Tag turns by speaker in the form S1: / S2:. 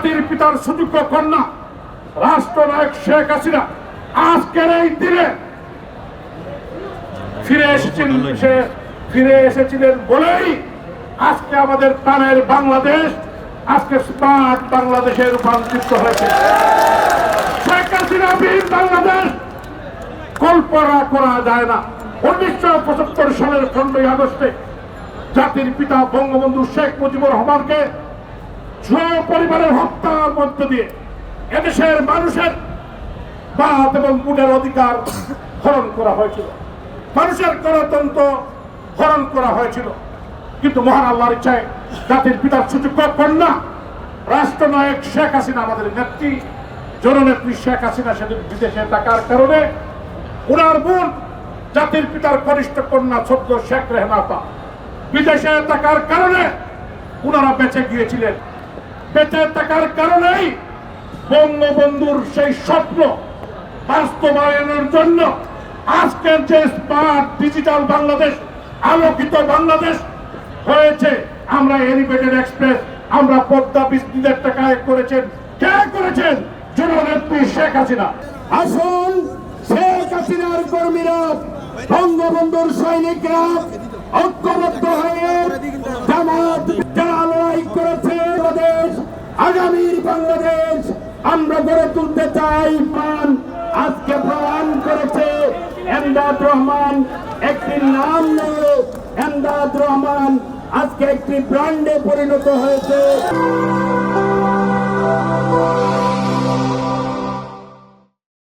S1: পিতার সুযোগ্য কন্যা, রাষ্ট্রনায়ক শেখ হাসিনা, আজকের এই দিনে ফিরে এসেছিলেন সে, ফিরে এসেছিলেন বলেই আজকে আমাদের প্রাণের বাংলাদেশ, আজকে স্মার্ট বাংলাদেশে রূপান্তরিত হয়েছে। শেখ হাসিনা বীর বাংলাদেশ, কল্পনা করা যায় না। উনিশশো পঁচাত্তর সালের পনেরোই আগস্টে জাতির পিতা বঙ্গবন্ধু শেখ মুজিবুর রহমানকে পরিবারের হত্যার মধ্য দিয়ে এদেশের মানুষের বাদ এবং গুণের অধিকার হরণ করা হয়েছিল। মানুষের গণতন্ত্র হরণ করা হয়েছিল। কিন্তু মহান আল্লাহর ইচ্ছায় জাতির পিতার সুযোগ্য কন্যা, রাষ্ট্রনায়ক শেখ হাসিনা, আমাদের নেত্রী, জননেত্রী শেখ হাসিনা সেদিন বিদেশে থাকার কারণে উনার বোন, জাতির পিতার কনিষ্ঠ কন্যা ছোট্ট শেখ রেহমাপা বিদেশে থাকার কারণে উনারা বেঁচে গিয়েছিলেন। বেঁচে থাকার কারণেই বঙ্গবন্ধুর সেই স্বপ্ন বাস্তবায়নের জন্য আজকের যে স্মার্ট ডিজিটাল বাংলাদেশ, আলোকিত বাংলাদেশ হয়েছে, আমরা এলিভেটেড এক্সপ্রেস, আমরা পদ্মা বিস্তৃতের টাকায় করেছেন। কে করেছেন? জননেত্রী শেখ হাসিনা।
S2: আসুন শেখ হাসিনার কর্মীরা, বঙ্গবন্ধুর সৈনিকরা ঐক্যবদ্ধ হয়ে জামাত আমরা গড়ে তুলতে চাই পান আজকে প্রমাণ করেছে এমদাদ রহমান একটি নাম নিয়ে। এমদাদ রহমান আজকে একটি ব্র্যান্ডে পরিণত হয়েছে।